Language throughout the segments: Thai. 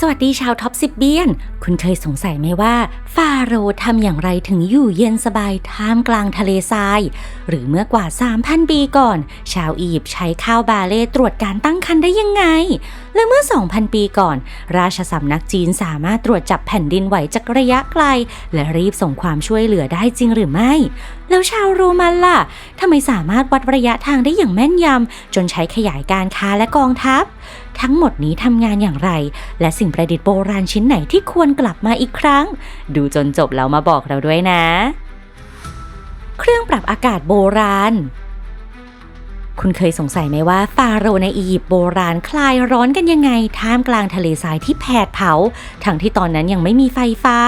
สวัสดีชาวท็อปสิบเบียน คุณเคยสงสัยไหมว่า ฟาโรห์ทำอย่างไรถึงอยู่เย็นสบายท่ามกลางทะเลทราย หรือเมื่อกว่า 3,000 ปีก่อน ชาวอียิปต์ใช้ข้าวบาเล่ตรวจการตั้งครรภ์ได้ยังไง และเมื่อ 2,000 ปีก่อน ราชสำนักจีนสามารถตรวจจับแผ่นดินไหวจากระยะไกล และรีบส่งความช่วยเหลือได้จริงหรือไม่ แล้วชาวโรมันล่ะทำไมสามารถวัดระยะทางได้อย่างแม่นยำจนใช้ขยายการค้าและกองทัพ ทั้งหมดนี้ทำงานอย่างไร และสิ่งประดิษฐ์โบราณชิ้นไหนที่ควรกลับมาอีกครั้ง ดูจนจบแล้วมาบอกเราด้วยนะ เครื่องปรับอากาศโบราณคุณเคยสงสัยไหมว่าฟาโรห์ในอียิปต์โบราณคลายร้อนกันยังไง ท่ามกลางทะเลทรายที่แผดเผา ทั้งที่ตอนนั้นยังไม่มีไฟฟ้า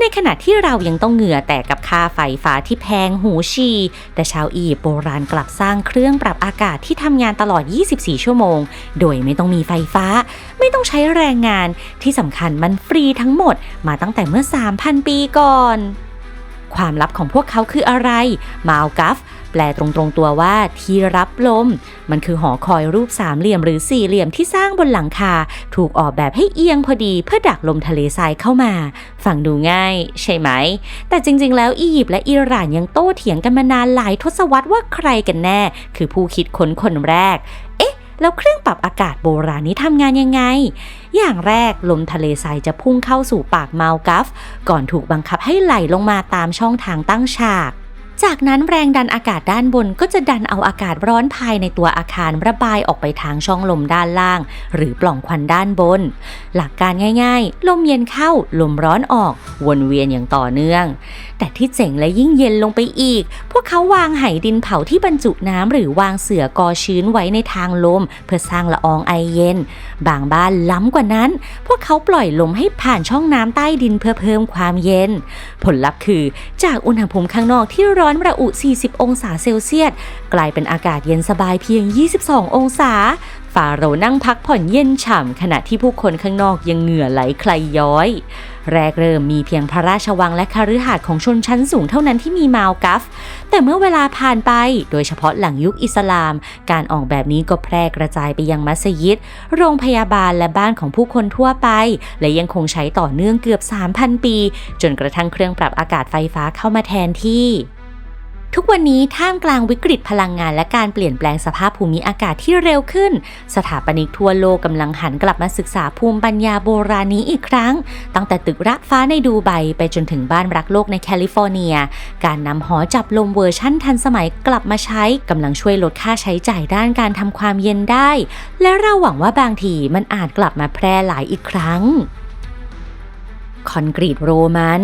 ในขณะที่เรายังต้องเหงื่อแตกกับค่าไฟฟ้าที่แพงหูชี แต่ชาวอียิปต์โบราณกลับสร้างเครื่องปรับอากาศที่ทำงานตลอด 24 ชั่วโมง โดยไม่ต้องมีไฟฟ้า ไม่ต้องใช้แรงงานที่สำคัญมันฟรีทั้งหมดมาตั้งแต่เมื่อ 3,000 ปีก่อนความลับของพวกเขาคืออะไร มาลกัฟ แปลตรงๆตัวว่าที่รับลม มันคือหอคอยรูปสามเหลี่ยมหรือสี่เหลี่ยมที่สร้างบนหลังคา ถูกออกแบบให้เอียงพอดีเพื่อดักลมทะเลทรายเข้ามา ฟังดูง่าย ใช่ไหม แต่จริงๆ แล้วอียิปต์และอิหร่านยังโต้เถียงกันมานานหลายทศวรรษว่าใครกันแน่ คือผู้คิดค้นคนแรก เอ๊ะแล้วเครื่องปรับอากาศโบราณนี้ทำงานยังไง อย่างแรกลมทะเลทรายจะพุ่งเข้าสู่ปากมาลกัฟ ก่อนถูกบังคับให้ไหลลงมาตามช่องทางตั้งฉาก จากนั้นแรงดันอากาศด้านบนก็จะดันเอาอากาศร้อนภายในตัวอาคารระบายออกไปทางช่องลมด้านล่าง หรือปล่องควันด้านบน หลักการง่ายๆ ลมเย็นเข้า ลมร้อนออก วนเวียนอย่างต่อเนื่อง แต่ที่เจ๋งและยิ่งเย็นลงไปอีก พวกเขาวางไหดินเผาที่บรรจุน้ำหรือวางเสื่อกอชื้นไว้ในทางลม เพื่อสร้างละอองไอเย็น บางบ้านล้ำกว่านั้น พวกเขาปล่อยลมให้ผ่านช่องน้ำใต้ดินเพื่อเพิ่มความเย็น ผลลัพธ์คือ จากอุณหภูมิข้างนอกที่ร้อนระอุ 40 องศาเซลเซียส กลายเป็นอากาศเย็นสบายเพียง 22 องศา ฟาโรนั่งพักผ่อนเย็นฉ่ำ ขณะที่ผู้คนข้างนอกยังเหงื่อไหลใครย้อย แรกเริ่มมีเพียงพระราชวังและคฤหาสน์ของชนชั้นสูงเท่านั้นที่มีมาลกัฟ แต่เมื่อเวลาผ่านไป โดยเฉพาะหลังยุคอิสลาม การออกแบบนี้ก็แพร่กระจายไปยังมัสยิด โรงพยาบาลและบ้านของผู้คนทั่วไป และยังคงใช้ต่อเนื่องเกือบ 3,000 ปี จนกระทั่งเครื่องปรับอากาศไฟฟ้าเข้ามาแทนที่ ทุกวันนี้ท่ามกลางวิกฤตพลังงานและการเปลี่ยนแปลงสภาพภูมิอากาศที่เร็วขึ้น สถาปนิกทั่วโลกกำลังหันกลับมาศึกษาภูมิปัญญาโบราณนี้อีกครั้ง ตั้งแต่ตึกระฟ้าในดูไบไปจนถึงบ้านรักโลกในแคลิฟอร์เนีย การนำหอจับลมเวอร์ชั่นทันสมัยกลับมาใช้กำลังช่วยลดค่าใช้จ่ายด้านการทำความเย็นได้ และเราหวังว่าบางทีมันอาจกลับมาแพร่หลายอีกครั้ง คอนกรีตโรมัน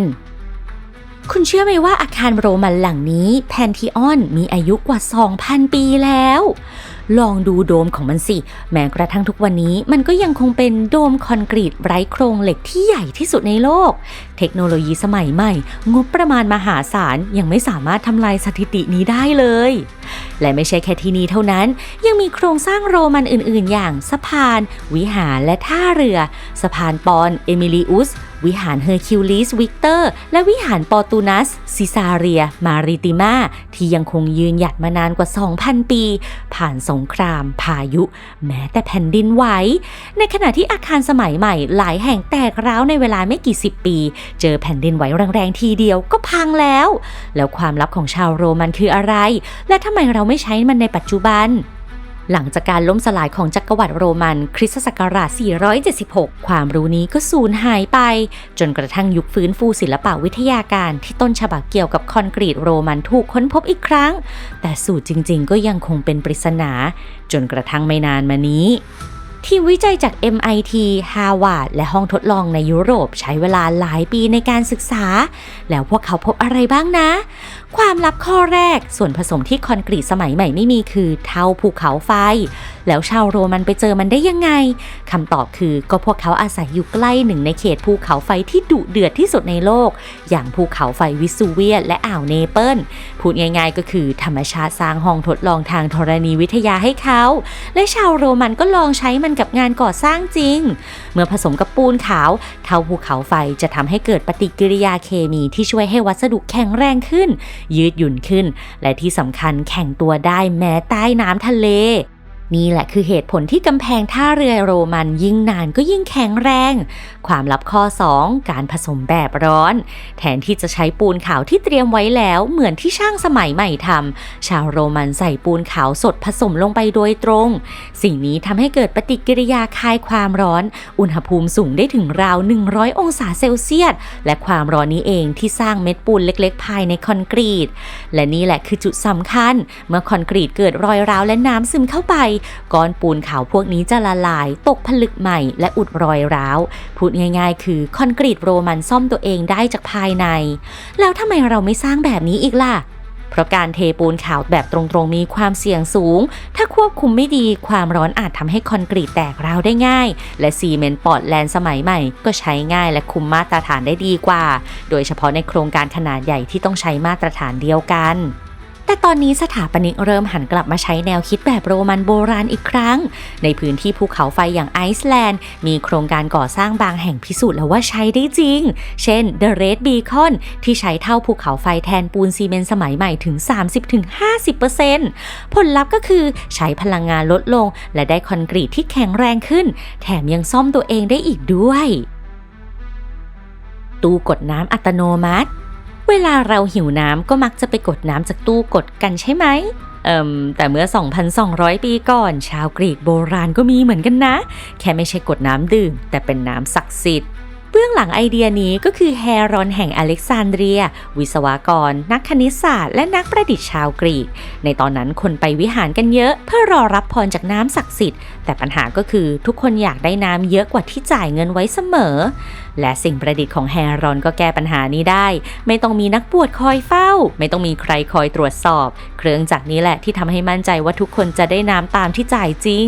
คุณเชื่อไหมว่าอาคารโรมันหลังนี้แพนทีออนมีอายุกว่า 2,000 ปีแล้ว ลองดูโดมของมันสิ แม้กระทั่งทุกวันนี้มันก็ยังคงเป็นโดมคอนกรีตไร้โครงเหล็กที่ใหญ่ที่สุดในโลก เทคโนโลยีสมัยใหม่ งบประมาณมหาศาลยังไม่สามารถทำลายสถิตินี้ได้เลย และไม่ใช่แค่ที่นี้เท่านั้น ยังมีโครงสร้างโรมันอื่น ๆ อย่างสะพาน วิหารและท่าเรือ สะพานปอนเอมิลิอุสวิหารเฮอร์คิวลิสวิกเตอร์ และวิหารปอตูนัสซิซาเรีย มาริติมาที่ยังคงยืนหยัดมานานกว่า 2,000 ปี ผ่านสงงคราม พายุ แม้แต่แผ่นดินไหว ในขณะที่อาคารสมัยใหม่ หลายแห่งแตกร้าวในเวลาไม่กี่สิบปี เจอแผ่นดินไหวแรงๆทีเดียวก็พังแล้ว แล้วความลับของชาวโรมันคืออะไร และทำไมเราไม่ใช้มันในปัจจุบัน หลังจากการล้มสลายของจักรวรรดิโรมัน คริสตศักราช 476 ความรู้นี้ก็สูญหายไป จนกระทั่งยุคฟื้นฟูศิลปะวิทยาการที่ต้นฉบับเกี่ยวกับคอนกรีตโรมันถูกค้นพบอีกครั้ง แต่สูตรจริงๆ ก็ยังคงเป็นปริศนา จนกระทั่งไม่นานมานี้ ทีมวิจัยจาก MIT Harvard และห้องทดลองในยุโรปใช้เวลาหลายปีในการศึกษา แล้วพวกเขาพบอะไรบ้างนะ ความลับข้อแรก ส่วนผสมที่คอนกรีตสมัยใหม่ไม่มีคือเท่าภูเขาไฟ แล้วชาวโรมันไปเจอมันได้ยังไงคำตอบคือก็พวกเขาอาศัยอยู่ใกล้หนึ่งในเขตภูเขาไฟที่ดุเดือดที่สุดในโลก อย่างภูเขาไฟวิสูเวียและอ่าวเนเปิลพูดง่ายๆ ก็คือธรรมชาติสร้างห้องทดลองทางธรณีวิทยาให้เขา และชาวโรมันก็ลองใช้มันกับงานก่อสร้างจริง เมื่อผสมกับปูนขาว เท่าภูเขาไฟจะทำให้เกิดปฏิกิริยาเคมีที่ช่วยให้วัสดุแข็งแรงขึ้น ยืดหยุ่นขึ้น และที่สำคัญแข็งตัวได้แม้ใต้น้ำทะเล นี่แหละคือเหตุผลที่กำแพงท่าเรือโรมันยิ่งนานก็ยิ่งแข็งแรง ความลับข้อ 2 การผสมแบบร้อน แทนที่จะใช้ปูนขาวที่เตรียมไว้แล้วเหมือนที่ช่างสมัยใหม่ทำชาวโรมันใส่ปูนขาวสดผสมลงไปโดยตรง สิ่งนี้ทำให้เกิดปฏิกิริยาคายความร้อน อุณหภูมิสูงได้ถึงราว 100 องศาเซลเซียส และความร้อนนี้เองที่สร้างเม็ดปูนเล็กๆ ภายในคอนกรีต และนี่แหละคือจุดสำคัญ เมื่อคอนกรีตเกิดรอยร้าวและน้ำซึมเข้าไปก้อนปูนขาวพวกนี้จะละลาย ตกผลึกใหม่และอุดรอยร้าว พูดง่าย ๆ คือคอนกรีตโรมันซ่อมตัวเองได้จากภายใน แล้วทำไมเราไม่สร้างแบบนี้อีกล่ะเพราะการเทปูนขาวแบบตรงๆมีความเสี่ยงสูง ถ้าควบคุมไม่ดีความร้อนอาจทำให้คอนกรีตแตกร้าวได้ง่าย และซีเมนต์ปอร์ตแลนด์สมัยใหม่ ก็ใช้ง่ายและคุมมาตรฐานได้ดีกว่า โดยเฉพาะในโครงการขนาดใหญ่ที่ต้องใช้มาตรฐานเดียวกัน แต่ตอนนี้สถาปนิกเริ่มหันกลับมาใช้แนวคิดแบบโรมันโบราณอีกครั้ง ในพื้นที่ภูเขาไฟอย่างไอซ์แลนด์ มีโครงการก่อสร้างบางแห่งพิสูจน์แล้วว่าใช้ได้จริง เช่น The Red Beacon ที่ใช้เท่าภูเขาไฟแทนปูนซีเมนต์สมัยใหม่ถึง 30-50%ผลลัพธ์ก็คือใช้พลังงานลดลง และได้คอนกรีตที่แข็งแรงขึ้น แถมยังซ่อมตัวเองได้อีกด้วย ตู้กดน้ำอัตโนมัติ เวลาเราหิวน้ำก็มักจะไปกดน้ำจากตู้กดกันใช่ไหมเอิมแต่เมื่อ 2,200 ปีก่อน ชาวกรีกโบราณก็มีเหมือนกันนะ แค่ไม่ใช่กดน้ำดื่ม แต่เป็นน้ำศักดิ์สิทธิ์ เบื้องหลังไอเดียนี้ก็คือแฮรอนแห่งอเล็กซานเดรีย วิศวกร นักคณิตศาสตร์และนักประดิษฐ์ชาวกรีก ในตอนนั้นคนไปวิหารกันเยอะ เพื่อรอรับพรจากน้ำศักดิ์สิทธิ์ แต่ปัญหาก็คือทุกคนอยากได้น้ำเยอะกว่าที่จ่ายเงินไว้เสมอ และสิ่งประดิษฐ์ของแฮรอนก็แก้ปัญหานี้ได้ ไม่ต้องมีนักบวชคอยเฝ้า ไม่ต้องมีใครคอยตรวจสอบ เครื่องจักรนี้แหละที่ทำให้มั่นใจว่าทุกคนจะได้น้ำตามที่จ่ายจริง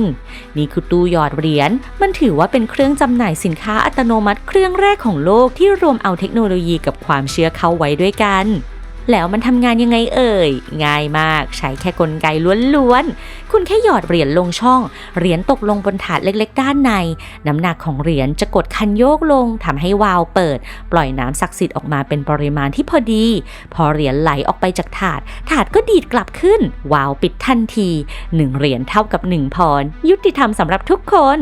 นี่คือตู้หยอดเหรียญมันถือว่าเป็นเครื่องจำหน่ายสินค้าอัตโนมัติเครื่องแรกของโลกที่รวมเอาเทคโนโลยีกับความเชื่อเข้าไว้ด้วยกัน แล้วมันทำงานยังไงเอ่ย ง่ายมากใช้แค่กลไกล้วนๆ คุณแค่หยอดเหรียญลงช่อง เหรียญตกลงบนถาดเล็กๆ ด้านใน น้ำหนักของเหรียญจะกดคันโยกลงทำให้วาล์วเปิด ปล่อยน้ำศักดิ์สิทธิ์ออกมาเป็นปริมาณที่พอดี พอเหรียญไหลออกไปจากถาด ถาดก็ดีดกลับขึ้น วาล์วปิดทันทีหนึ่งเหรียญเท่ากับหนึ่งพร ยุติธรรมสำหรับทุกคน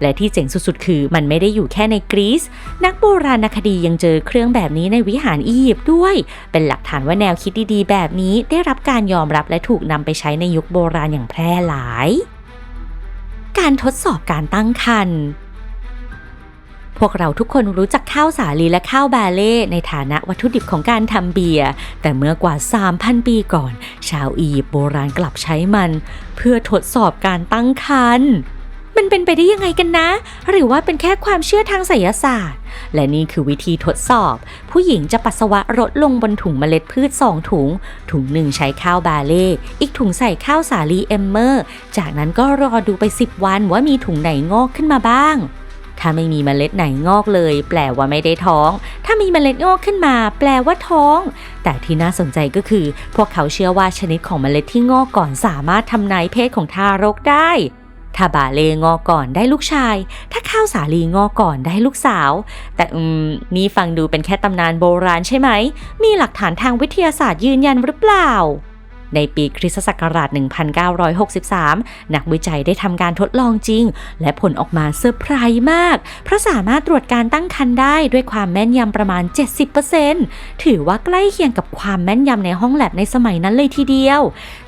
และที่เจ๋งสุดๆ คือมันไม่ได้อยู่แค่ในกรีซ นักโบราณคดียังเจอเครื่องแบบนี้ในวิหารอียิปต์ด้วย เป็นหลักฐานว่าแนวคิดดีๆ แบบนี้ได้รับการยอมรับและถูกนำไปใช้ในยุคโบราณอย่างแพร่หลาย การทดสอบการตั้งครรภ์พวกเราทุกคนรู้จักข้าวสาลีและข้าวบาเล่ในฐานะวัตถุดิบของการทำเบียร์ แต่เมื่อกว่า 3,000 ปีก่อน ชาวอียิปต์โบราณกลับใช้มัน เพื่อทดสอบการตั้งครรภ์ มันเป็นไปได้ยังไงกันนะ หรือว่าเป็นแค่ความเชื่อทางไสยศาสตร์ และนี่คือวิธีทดสอบ ผู้หญิงจะปัสสาวะรดลงบนถุงเมล็ดพืช 2 ถุง ถุงหนึ่งใช้ข้าวบาเล่ อีกถุงใส่ข้าวสาลีเอมเมอร์ จากนั้นก็รอดูไป 10 วันว่ามีถุงไหนงอกขึ้นมาบ้างถ้าไม่มีเมล็ดไหนงอกเลย แปลว่าไม่ได้ท้อง ถ้ามีเมล็ดงอกขึ้นมา แปลว่าท้อง แต่ที่น่าสนใจก็คือ พวกเขาเชื่อว่าชนิดของเมล็ดที่งอกก่อนสามารถทำนายเพศของทารกได้ ถ้าบาเลงอกก่อนได้ลูกชาย ถ้าข้าวสาลีงอก่อนได้ลูกสาว แต่อืมนี่ฟังดูเป็นแค่ตำนานโบราณใช่ไหม มีหลักฐานทางวิทยาศาสตร์ยืนยันหรือเปล่า ในปีคริสตศักราช 1963 นักวิจัยได้ทำการทดลองจริง และผลออกมาเซอร์ไพรส์มาก เพราะสามารถตรวจการตั้งครรภ์ได้ด้วยความแม่นยำประมาณ 70%ถือว่าใกล้เคียงกับความแม่นยำในห้องแลบในสมัยนั้นเลยทีเดียว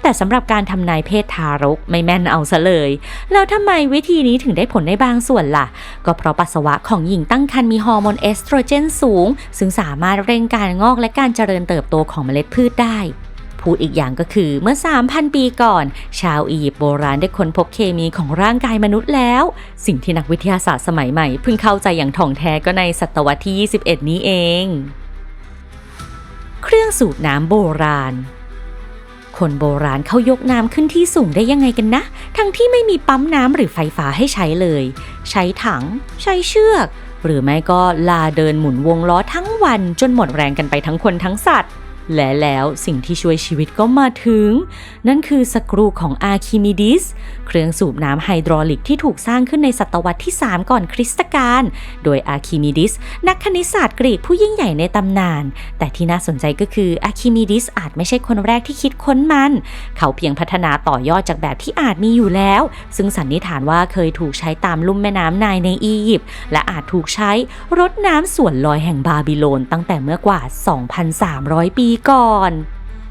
แต่สำหรับการทำนายเพศทารกไม่แม่นเอาซะเลย แล้วทำไมวิธีนี้ถึงได้ผลในบางส่วนล่ะ ก็เพราะปัสสาวะของหญิงตั้งครรภ์มีฮอร์โมนเอสโตรเจนสูง ซึ่งสามารถเร่งการงอกและการเจริญเติบโตของเมล็ดพืชได้ พูดอีกอย่างก็คือเมื่อ 3,000 ปีก่อน ชาวอียิปต์โบราณได้ค้นพบเคมีของร่างกายมนุษย์แล้ว สิ่งที่นักวิทยาศาสตร์สมัยใหม่เพิ่งเข้าใจอย่างถ่องแท้ก็ในศตวรรษที่ 21 นี้เอง เครื่องสูบน้ำโบราณคนโบราณเขายกน้ำขึ้นที่สูงได้ยังไงกันนะ ทั้งที่ไม่มีปั๊มน้ำหรือไฟฟ้าให้ใช้เลย ใช้ถัง ใช้เชือก หรือไม่ก็ลาเดินหมุนวงล้อทั้งวันจนหมดแรงกันไปทั้งคนทั้งสัตว์ และแล้วสิ่งที่ช่วยชีวิตก็มาถึง นั่นคือสกรูของอาร์คิมิดิส เครื่องสูบน้ำไฮดรอลิกที่ถูกสร้างขึ้นในศตวรรษที่ 3 ก่อนคริสตกาล โดยอาร์คิมิดิส นักคณิตศาสตร์กรีกผู้ยิ่งใหญ่ในตำนาน แต่ที่น่าสนใจก็คืออาร์คิมิดิสอาจไม่ใช่คนแรกที่คิดค้นมัน เขาเพียงพัฒนาต่อยอดจากแบบที่อาจมีอยู่แล้ว ซึ่งสันนิษฐานว่าเคยถูกใช้ตามลุ่มแม่น้ำไนายในอียิปต์ และอาจถูกใช้รดน้ำส่วนลอยแห่งบาบิโลนตั้งแต่เมื่อกว่า 2,300 ปีก่อน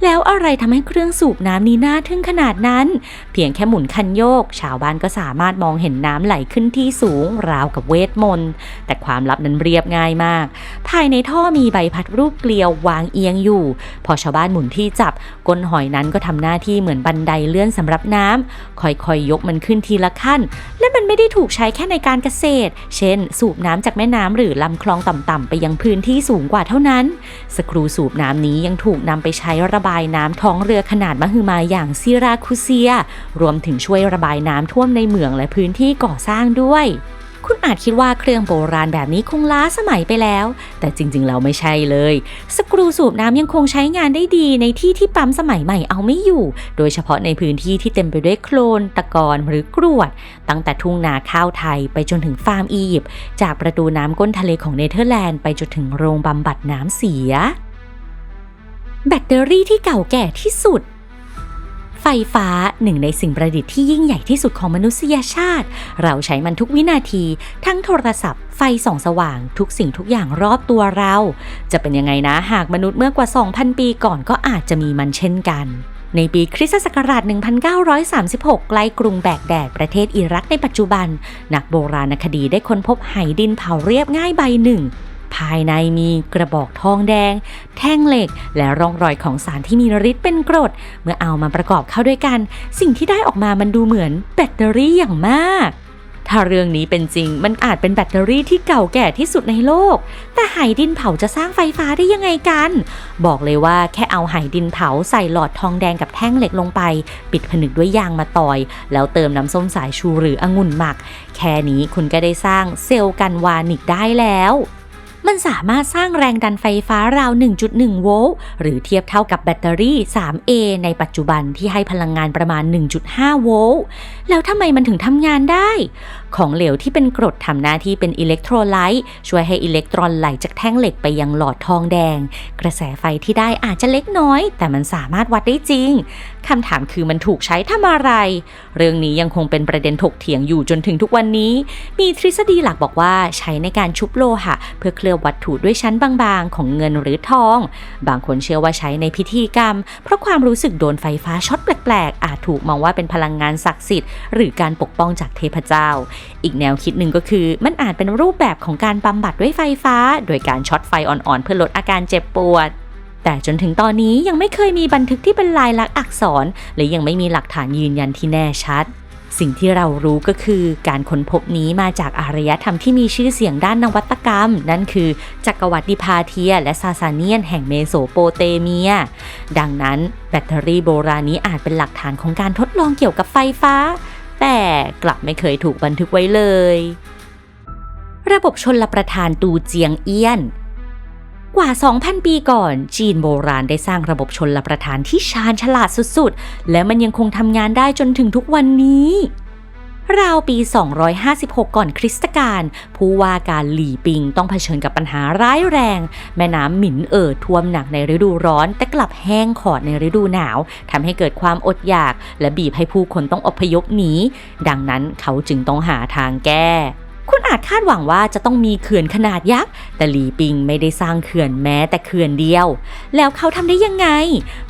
แล้วอะไรทำให้เครื่องสูบน้ำนี้น่าทึ่งขนาดนั้น เพียงแค่หมุนคันโยก ชาวบ้านก็สามารถมองเห็นน้ำไหลขึ้นที่สูง ราวกับเวทมนต์ แต่ความลับนั้นเรียบง่ายมาก ภายในท่อมีใบพัดรูปเกลียววางเอียงอยู่ พอชาวบ้านหมุนที่จับ ก้นหอยนั้นก็ทำหน้าที่เหมือนบันไดเลื่อนสำหรับน้ำค่อยๆยกมันขึ้นทีละขั้น และมันไม่ได้ถูกใช้แค่ในการเกษตร เช่น สูบน้ำจากแม่น้ำหรือลำคลองต่ำๆไปยังพื้นที่สูงกว่าเท่านั้นสกรูสูบน้ำนี้ยังถูกนำไปใช้ระบายายน้ำท้องเรือขนาดมหึมาอย่างซิราคุเซีย รวมถึงช่วยระบายน้ำท่วมในเมืองและพื้นที่ก่อสร้างด้วย คุณอาจคิดว่าเครื่องโบราณแบบนี้คงล้าสมัยไปแล้ว แต่จริงๆแล้วไม่ใช่เลย สกรูสูบน้ำยังคงใช้งานได้ดีในที่ที่ปั๊มสมัยใหม่เอาไม่อยู่ โดยเฉพาะในพื้นที่ที่เต็มไปด้วยโคลน ตะกอนหรือกรวด ตั้งแต่ทุ่งนาข้าวไทยไปจนถึงฟาร์มอียิปต์จากประตูน้ำก้นทะเลของเนเธอร์แลนด์ไปจนถึงโรงบำบัดน้ำเสีย แบตเตอรี่ที่เก่าแก่ที่สุด ไฟฟ้าหนึ่งในสิ่งประดิษฐ์ที่ยิ่งใหญ่ที่สุดของมนุษยชาติ เราใช้มันทุกวินาที ทั้งโทรศัพท์ ไฟส่องสว่าง ทุกสิ่งทุกอย่างรอบตัวเรา จะเป็นยังไงนะหากมนุษย์เมื่อกว่า 2,000 ปีก่อนก็อาจจะมีมันเช่นกันในปีคริสตศักราช 1936 ใกล้กรุงแบกแดด ประเทศอิรักในปัจจุบัน นักโบราณคดีได้ค้นพบไหดินเผาเรียบง่ายใบหนึ่ง ภายในมีกระบอกทองแดง แท่งเหล็ก และร่องรอยของสารที่มีฤทธิ์เป็นกรด เมื่อเอามาประกอบเข้าด้วยกัน สิ่งที่ได้ออกมามันดูเหมือนแบตเตอรี่อย่างมากถ้าเรื่องนี้เป็นจริงมันอาจเป็นแบตเตอรี่ที่เก่าแก่ที่สุดในโลก แต่ไหดินเผาจะสร้างไฟฟ้าได้ยังไงกัน บอกเลยว่าแค่เอาไหดินเผาใส่หลอดทองแดงกับแท่งเหล็กลงไป ปิดผนึกด้วยยางมาต่อย แล้วเติมน้ำส้มสายชูหรือองุ่นหมัก แค่นี้คุณก็ได้สร้างเซลล์กันวานิกได้แล้ว มันสามารถสร้างแรงดันไฟฟ้าราว 1.1 โวลต์ หรือเทียบเท่ากับแบตเตอรี่ 3A ในปัจจุบันที่ให้พลังงานประมาณ 1.5 โวลต์ แล้วทำไมมันถึงทำงานได้ของเหลวที่เป็นกรดทำหน้าที่เป็นอิเล็กโทรไลต์ช่วยให้อิเล็กตรอนไหลจากแท่งเหล็กไปยังหลอดทองแดง กระแสไฟที่ได้อาจจะเล็กน้อย แต่มันสามารถวัดได้จริงคำถามคือมันถูกใช้ทำอะไร เรื่องนี้ยังคงเป็นประเด็นถกเถียงอยู่จนถึงทุกวันนี้ มีทฤษฎีหลักบอกว่าใช้ในการชุบโลหะ เพื่อเคลือบวัตถุด้วยชั้นบางๆ ของเงินหรือทอง บางคนเชื่อว่าใช้ในพิธีกรรม เพราะความรู้สึกโดนไฟฟ้าช็อตแปลกๆ อาจถูกมองว่าเป็นพลังงานศักดิ์สิทธิ์หรือการปกป้องจากเทพเจ้าอีกแนวคิดหนึ่งก็คือ มันอาจเป็นรูปแบบของการบำบัดด้วยไฟฟ้า โดยการช็อตไฟอ่อนๆ เพื่อลดอาการเจ็บปวด แต่จนถึงตอนนี้ยังไม่เคยมีบันทึกที่เป็นลายลักษณ์อักษร และยังไม่มีหลักฐานยืนยันที่แน่ชัดสิ่งที่เรารู้ก็คือการค้นพบนี้มาจากอารยธรรมที่มีชื่อเสียงด้านนวัตกรรม นั่นคือจักรวรรดิพาเทีย และซาซาเนียนแห่งเมโสโปเตเมีย ดังนั้นแบตเตอรี่โบราณนี้อาจเป็นหลักฐานของการทดลองเกี่ยวกับไฟฟ้า แต่กลับไม่เคยถูกบันทึกไว้เลย ระบบชนลประทานตูเจียงเอี้ยน กว่า 2,000 ปีก่อน จีนโบราณได้สร้างระบบชนลประทานที่ชาญฉลาดสุดๆ และมันยังคงทำงานได้จนถึงทุกวันนี้ ราวปี 256 ก่อนคริสตกาลผู้ว่าการหลี่ปิงต้องเผชิญกับปัญหาร้ายแรง แม่น้ำหมินเอ่อท่วมหนักในฤดูร้อน แต่กลับแห้งขอดในฤดูหนาวทำให้เกิดความอดอยาก และบีบให้ผู้คนต้องอพยพหนีดังนั้นเขาจึงต้องหาทางแก้ คุณอาจคาดหวังว่าจะต้องมีเขื่อนขนาดยักษ์ แต่หลีปิงไม่ได้สร้างเขื่อนแม้แต่เขื่อนเดียว แล้วเขาทำได้ยังไง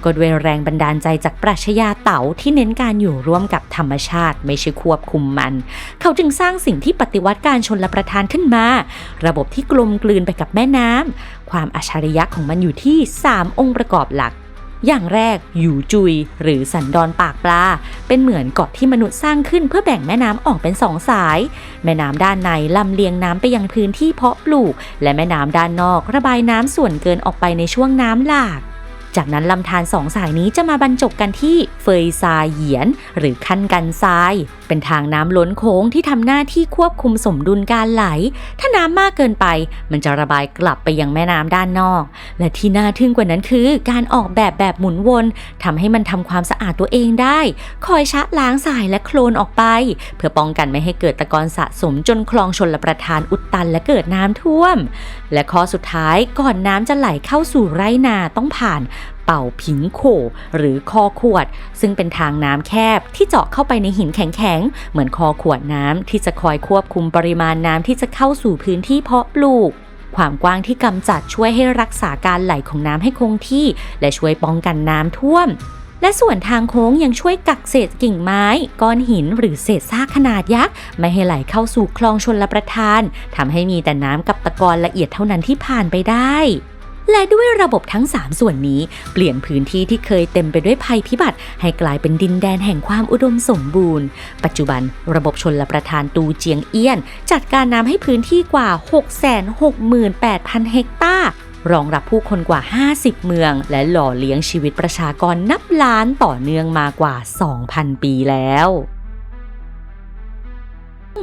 ก็ด้วยแรงบันดาลใจจากปรัชญาเต๋าที่เน้นการอยู่ร่วมกับธรรมชาติ ไม่ใช่ควบคุมมัน เขาจึงสร้างสิ่งที่ปฏิวัติการชนละประทานขึ้นมา ระบบที่กลมกลืนไปกับแม่น้ำความอัจฉริยะของมันอยู่ที่ 3 องค์ประกอบหลัก อย่างแรกอยู่จุย หรือสันดอนปากปลา เป็นเหมือนเกาะที่มนุษย์สร้างขึ้นเพื่อแบ่งแม่น้ำออกเป็นสองสาย แม่น้ำด้านในลำเลียงน้ำไปยังพื้นที่เพาะปลูก และแม่น้ำด้านนอก ระบายน้ำส่วนเกินออกไปในช่วงน้ำหลาก จากนั้นลำธารสองสายนี้จะมาบรรจบกันที่เฟยซาเหยียน หรือคันกันทราย เป็นทางน้ำล้นโค้งที่ทำหน้าที่ควบคุมสมดุลการไหล ถ้าน้ำมากเกินไป มันจะระบายกลับไปยังแม่น้ำด้านนอก และที่น่าทึ่งกว่านั้นคือ การออกแบบแบบหมุนวนทำให้มันทำความสะอาดตัวเองได้ คอยชะล้างทรายและโคลนออกไป เพื่อป้องกันไม่ให้เกิดตะกอนสะสมจนคลองชนลประทานอุดตันและเกิดน้ำท่วม และข้อสุดท้ายก่อนน้ำจะไหลเข้าสู่ไร่นาต้องผ่าน เป่าผิงโขหรือคอขวด ซึ่งเป็นทางน้ำแคบที่เจาะเข้าไปในหินแข็งๆ เหมือนคอขวดน้ำที่จะคอยควบคุมปริมาณน้ำที่จะเข้าสู่พื้นที่เพาะปลูกความกว้างที่กำจัดช่วยให้รักษาการไหลของน้ำให้คงที่ และช่วยป้องกันน้ำท่วม และส่วนทางโค้งยังช่วยกักเศษกิ่งไม้ ก้อนหินหรือเศษซากขนาดยักษ์ไม่ให้ไหลเข้าสู่คลองชนลประทานทำให้มีแต่น้ำกับตะกอนละเอียดเท่านั้นที่ผ่านไปได้ และด้วยระบบทั้ง 3 ส่วนนี้ เปลี่ยนพื้นที่ที่เคยเต็มไปด้วยภัยพิบัติ ให้กลายเป็นดินแดนแห่งความอุดมสมบูรณ์ ปัจจุบันระบบชนละประทานตูเจียงเอี้ยน จัดการน้ำให้พื้นที่กว่า 668,000 เฮกตาร์รองรับผู้คนกว่า 50 เมือง และหล่อเลี้ยงชีวิตประชากรนับล้านต่อเนื่องมากว่า 2,000 ปีแล้ว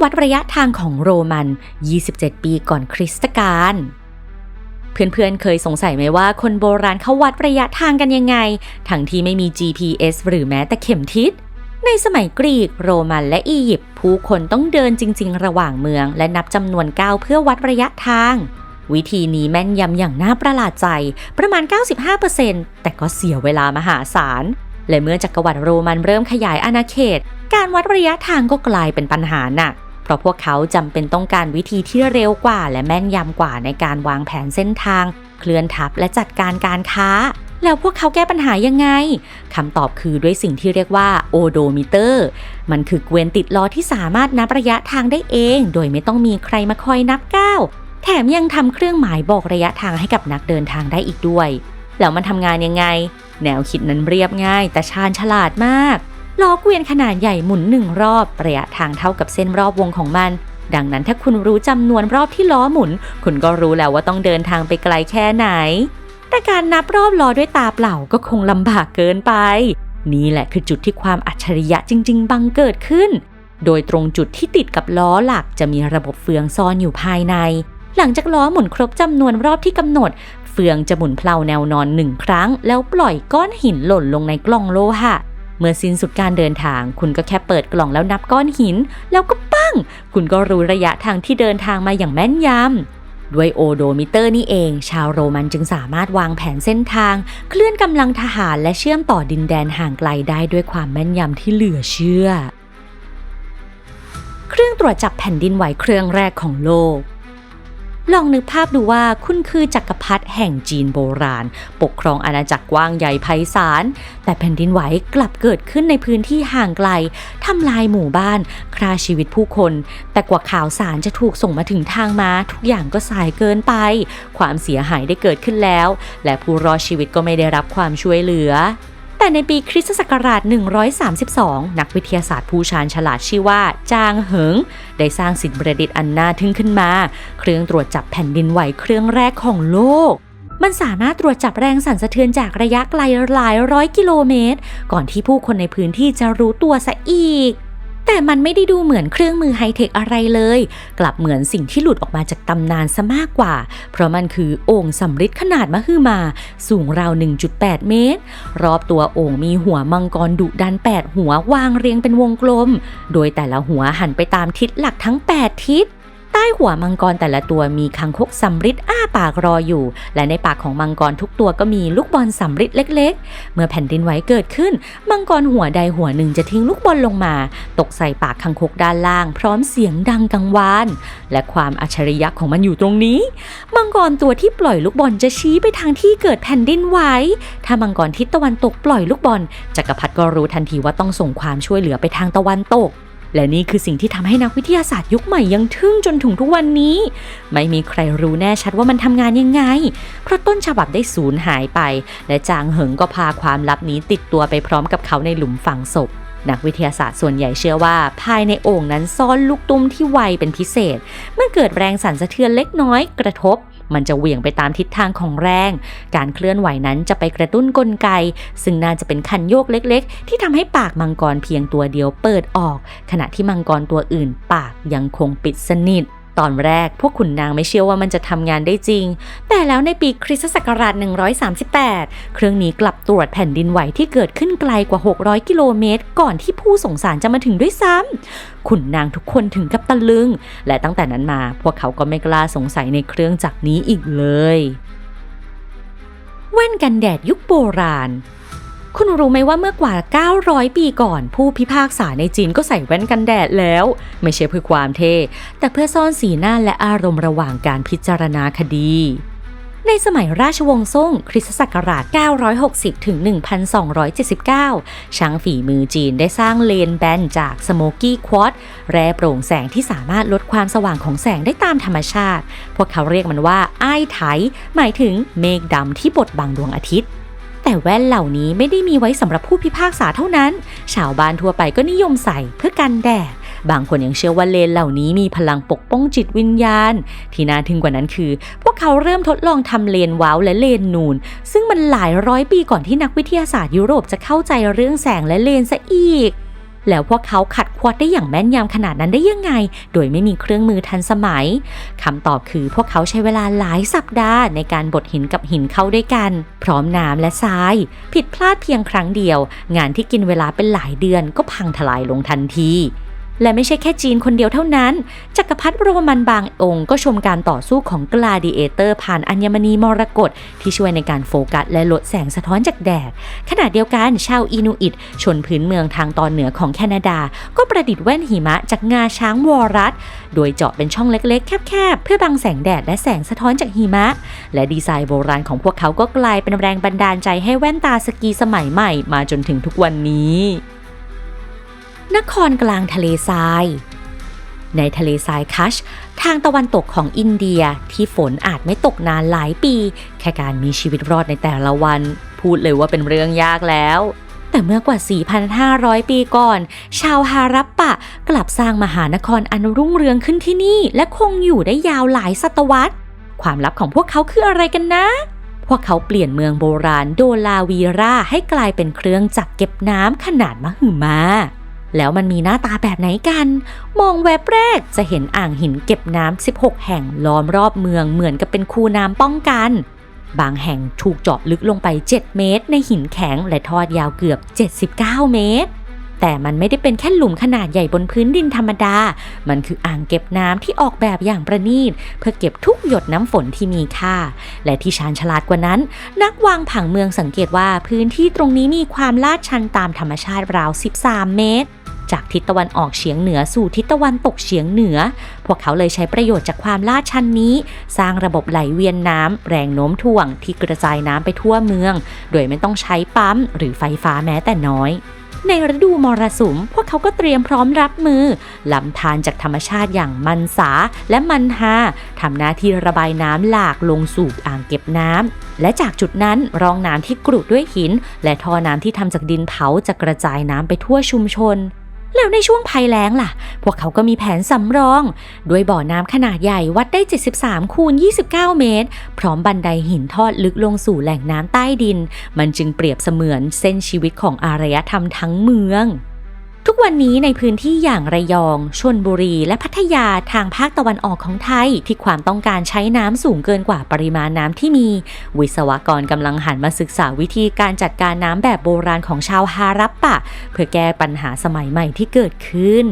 วัดระยะทางของโรมัน 27 ปีก่อนคริสตกาล เพื่อนๆ เคยสงสัยไหมว่าคนโบราณเขาวัดระยะทางกันยังไง ทั้งที่ไม่มี GPS หรือแม้แต่เข็มทิศ ในสมัยกรีก โรมันและอียิปต์ผู้คนต้องเดินจริง ๆ ระหว่างเมือง และนับจำนวนก้าวเพื่อวัดระยะทาง วิธีนี้แม่นยำอย่างน่าประหลาดใจ ประมาณ 95%แต่ก็เสียเวลามหาศาล และเมื่อจักรวรรดิโรมันเริ่มขยายอาณาเขต การวัดระยะทางก็กลายเป็นปัญหาหนัก เพราะพวกเขาจำเป็นต้องการวิธีที่เร็วกว่า และแม่นยำกว่าในการวางแผนเส้นทาง เคลื่อนทัพและจัดการการค้า แล้วพวกเขาแก้ปัญหายังไงคำตอบคือด้วยสิ่งที่เรียกว่าโอโดมิเตอร์ มันคือเกวียนติดล้อที่สามารถนับระยะทางได้เอง โดยไม่ต้องมีใครมาคอยนับก้าวแถมยังทำเครื่องหมายบอกระยะทางให้กับนักเดินทางได้อีกด้วยแล้วมันทำงานยังไง แนวคิดนั้นเรียบง่าย แต่ชาญฉลาดมาก ล้อเกวียนขนาดใหญ่หมุนหนึ่งรอบ ระยะทางเท่ากับเส้นรอบวงของมัน ดังนั้นถ้าคุณรู้จำนวนรอบที่ล้อหมุน คุณก็รู้แล้วว่าต้องเดินทางไปไกลแค่ไหน แต่การนับรอบล้อด้วยตาเปล่าก็คงลำบากเกินไป นี่แหละคือจุดที่ความอัจฉริยะจริง ๆ บังเกิดขึ้น โดยตรงจุดที่ติดกับล้อหลักจะมีระบบเฟืองซ่อนอยู่ภายใน หลังจากล้อหมุนครบจำนวนรอบที่กำหนด เฟืองจะหมุนเพลาแนวนอนหนึ่งครั้ง แล้วปล่อยก้อนหินหล่นลงในกล่องโลหะ เมื่อสิ้นสุดการเดินทาง คุณก็แค่เปิดกล่องแล้วนับก้อนหิน แล้วก็ปั้ง คุณก็รู้ระยะทางที่เดินทางมาอย่างแม่นยำด้วยโอโดมิเตอร์นี่เอง ชาวโรมันจึงสามารถวางแผนเส้นทาง เคลื่อนกำลังทหารและเชื่อมต่อดินแดนห่างไกลได้ด้วยความแม่นยำที่เหลือเชื่อ เครื่องตรวจจับแผ่นดินไหวเครื่องแรกของโลก ลองนึกภาพดูว่าคุณคือจักรพรรดิแห่งจีนโบราณ ปกครองอาณาจักรกว้างใหญ่ไพศาล แต่แผ่นดินไหวกลับเกิดขึ้นในพื้นที่ห่างไกลทำลายหมู่บ้านฆ่าชีวิตผู้คน แต่กว่าข่าวสารจะถูกส่งมาถึงทางมาทุกอย่างก็สายเกินไป ความเสียหายได้เกิดขึ้นแล้ว และผู้รอดชีวิตก็ไม่ได้รับความช่วยเหลือ แต่ในปีคริสตศักราช 132 นักวิทยาศาสตร์ผู้ชาญฉลาดชื่อว่า จางเหิง ได้สร้างสิ่งประดิษฐ์อันน่าทึ่งขึ้นมา เครื่องตรวจจับแผ่นดินไหวเครื่องแรกของโลก มันสามารถตรวจจับแรงสั่นสะเทือนจากระยะไกลหลายร้อยกิโลเมตร ก่อนที่ผู้คนในพื้นที่จะรู้ตัวซะอีก แต่มันไม่ได้ดูเหมือนเครื่องมือไฮเทคอะไรเลย กลับเหมือนสิ่งที่หลุดออกมาจากตำนานซะมากกว่า เพราะมันคือโอ่งสำริดขนาดมหึมา สูงราว 1.8 เมตร รอบตัวโอ่งมีหัวมังกรดุดัน 8 หัววางเรียงเป็นวงกลม โดยแต่ละหัวหันไปตามทิศหลักทั้ง 8 ทิศ ต้หัวมังกรแต่ละตัวมีคังคกสำริดอ้าปากรออยู่ และในปากของมังกรทุกตัวก็มีลูกบอลสำริดเล็ก ๆ เมื่อแผ่นดินไหวเกิดขึ้น มังกรหัวใดหัวหนึ่งจะทิ้งลูกบอลลงมา ตกใส่ปากคังคกด้านล่าง พร้อมเสียงดังกังวาน และความอัจฉริยะของมันอยู่ตรงนี้ มังกรตัวที่ปล่อยลูกบอลจะชี้ไปทางที่เกิดแผ่นดินไหวถ้ามังกรทิศตะวันตกปล่อยลูกบอลจักรพรรดิก็รู้ทันทีว่าต้องส่งความช่วยเหลือไปทางตะวันตก และนี่คือสิ่งที่ทำให้นักวิทยาศาสตร์ยุคใหม่ยังทึ่งจนถึงทุกวันนี้ ไม่มีใครรู้แน่ชัดว่ามันทำงานยังไง เพราะต้นฉบับได้สูญหายไป และจางเหิงก็พาความลับนี้ติดตัวไปพร้อมกับเขาในหลุมฝังศพนักวิทยาศาสตร์ส่วนใหญ่เชื่อว่า ภายในโอ่งนั้นซ่อนลูกตุ้มที่ไวเป็นพิเศษ เมื่อเกิดแรงสั่นสะเทือนเล็กน้อยกระทบ มันจะเหวี่ยงไปตามทิศทางของแรง การเคลื่อนไหวนั้นจะไปกระตุ้นกลไก ซึ่งน่าจะเป็นคันโยกเล็ก ๆ ที่ทำให้ปากมังกรเพียงตัวเดียวเปิดออก ขณะที่มังกรตัวอื่นปากยังคงปิดสนิท ตอนแรกพวกขุนนางไม่เชื่อว่ามันจะทำงานได้จริง แต่แล้วในปีคริสตศักราช 138 เครื่องนี้กลับตรวจแผ่นดินไหวที่เกิดขึ้นไกลกว่า 600 กิโลเมตร ก่อนที่ผู้ส่งสารจะมาถึงด้วยซ้ำขุนนางทุกคนถึงกับตะลึง และตั้งแต่นั้นมาพวกเขาก็ไม่กล้าสงสัยในเครื่องจักรนี้อีกเลย แว่นกันแดดยุคโบราณ คุณรู้ไหมว่าเมื่อกว่า 900 ปีก่อน ผู้พิพากษาในจีนก็ใส่แว่นกันแดดแล้ว ไม่ใช่เพื่อความเท่ แต่เพื่อซ่อนสีหน้าและอารมณ์ระหว่างการพิจารณาคดี ในสมัยราชวงศ์ซ่ง คริสตศักราช 960 ถึง 1279 ช่างฝีมือจีนได้สร้างเลนแบนจากสโมกี้ควอตแร่โปร่งแสงที่สามารถลดความสว่างของแสงได้ตามธรรมชาติ พวกเขาเรียกมันว่า อ้ายไถ หมายถึงเมฆดำที่บดบังดวงอาทิตย์ แต่แว่นเหล่านี้ไม่ได้มีไว้สำหรับผู้พิพากษาเท่านั้น ชาวบ้านทั่วไปก็นิยมใส่เพื่อกันแดด บางคนยังเชื่อว่าเลนเหล่านี้มีพลังปกป้องจิตวิญญาณ ที่น่าทึ่งกว่านั้นคือ พวกเขาเริ่มทดลองทำเลนว้าวและเลนนูน ซึ่งมันหลายร้อยปีก่อนที่นักวิทยาศาสตร์ยุโรปจะเข้าใจเรื่องแสงและเลนซะอีก แล้วพวกเขาขัดควอดได้อย่างแม่นยำขนาดนั้นได้ยังไง โดยไม่มีเครื่องมือทันสมัยคำตอบคือพวกเขาใช้เวลาหลายสัปดาห์ในการบดหินกับหินเข้าด้วยกัน พร้อมน้ำและทราย ผิดพลาดเพียงครั้งเดียว งานที่กินเวลาเป็นหลายเดือนก็พังทลายลงทันที และไม่ใช่แค่จีนคนเดียวเท่านั้น จักรพรรดิโรมันบางองค์ก็ชมการต่อสู้ของกลาดิเอเตอร์ผ่านอัญมณีมรกตที่ช่วยในการโฟกัสและลดแสงสะท้อนจากแดด ขณะเดียวกันชาวอินูอิต ชนพื้นเมืองทางตอนเหนือของแคนาดา ก็ประดิษฐ์แว่นหิมะจากงาช้างวอรัส โดยเจาะเป็นช่องเล็กๆ แคบๆ เพื่อบังแสงแดดและแสงสะท้อนจากหิมะ และดีไซน์โบราณของพวกเขาก็กลายเป็นแรงบันดาลใจให้แว่นตาสกีสมัยใหม่มาจนถึงทุกวันนี้ นครกลางทะเลทราย ในทะเลทรายคัช ทางตะวันตกของอินเดียที่ฝนอาจไม่ตกนานหลายปี แค่การมีชีวิตรอดในแต่ละวัน พูดเลยว่าเป็นเรื่องยากแล้ว แต่เมื่อกว่า 4,500 ปีก่อน ชาวฮารับปะกลับสร้างมหานครอันรุ่งเรืองขึ้นที่นี่ และคงอยู่ได้ยาวหลายศตวรรษ ความลับของพวกเขาคืออะไรกันนะพวกเขาเปลี่ยนเมืองโบราณโดลาวีราให้กลายเป็นเครื่องจักรเก็บน้ำขนาดมหึมา แล้วมันมีหน้าตาแบบไหนกัน มองแวบแรกจะเห็นอ่างหินเก็บน้ำ 16 แห่งล้อมรอบเมืองเหมือนกับเป็นคูน้ำป้องกัน บางแห่งถูกเจาะลึกลงไป 7 เมตร ในหินแข็งและทอดยาวเกือบ 79 เมตรแต่มันไม่ได้เป็นแค่หลุมขนาดใหญ่บนพื้นดินธรรมดา มันคืออ่างเก็บน้ำที่ออกแบบอย่างประณีต เพื่อเก็บทุกหยดน้ำฝนที่มีค่า และที่ชาญฉลาดกว่านั้น นักวางผังเมืองสังเกตว่าพื้นที่ตรงนี้มีความลาดชันตามธรรมชาติราว 13 เมตร จากทิศตะวันออกเฉียงเหนือสู่ทิศตะวันตกเฉียงเหนือ พวกเขาเลยใช้ประโยชน์จากความลาดชันนี้ สร้างระบบไหลเวียนน้ำแรงโน้มถ่วงที่กระจายน้ำไปทั่วเมือง โดยไม่ต้องใช้ปั๊มหรือไฟฟ้าแม้แต่น้อยในฤดูมรสุม พวกเขาก็เตรียมพร้อมรับมือ ลำธารจากธรรมชาติอย่างมันสาและมันฮาทำหน้าที่ระบายน้ำหลากลงสู่อ่างเก็บน้ำ และจากจุดนั้นรองน้ำที่กรุด้วยหิน และท่อน้ำที่ทำจากดินเผาจะกระจายน้ำไปทั่วชุมชน แล้วในช่วงภัยแล้งล่ะ พวกเขาก็มีแผนสำรอง ด้วยบ่อน้ำขนาดใหญ่วัดได้ 73 คูณ 29 เมตร พร้อมบันไดหินทอดลึกลงสู่แหล่งน้ำใต้ดิน มันจึงเปรียบเสมือนเส้นชีวิตของอารยธรรมทั้งเมือง ทุกวันนี้ในพื้นที่อย่างระยอง ชนบุรี และพัทยาทางภาคตะวันออกของไทย ที่ความต้องการใช้น้ำสูงเกินกว่าปริมาณน้ำที่มี วิศวกรกำลังหันมาศึกษาวิธีการจัดการน้ำแบบโบราณของชาวฮารัปปะ เพื่อแก้ปัญหาสมัยใหม่ที่เกิดขึ้น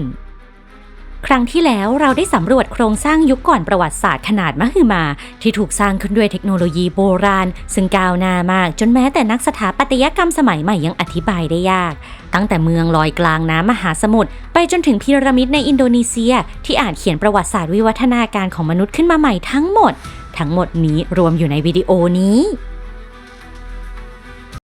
ครั้งที่แล้วเราได้สำรวจโครงสร้างยุคก่อนประวัติศาสตร์ขนาดมหึมา ที่ถูกสร้างขึ้นด้วยเทคโนโลยีโบราณ ซึ่งก้าวหน้ามากจนแม้แต่นักสถาปัตยกรรมสมัยใหม่ยังอธิบายได้ยาก ตั้งแต่เมืองลอยกลางน้ำมหาสมุทรไปจนถึงพีระมิดในอินโดนีเซีย ที่อาจเขียนประวัติศาสตร์วิวัฒนาการของมนุษย์ขึ้นมาใหม่ทั้งหมด ทั้งหมดนี้รวมอยู่ในวิดีโอนี้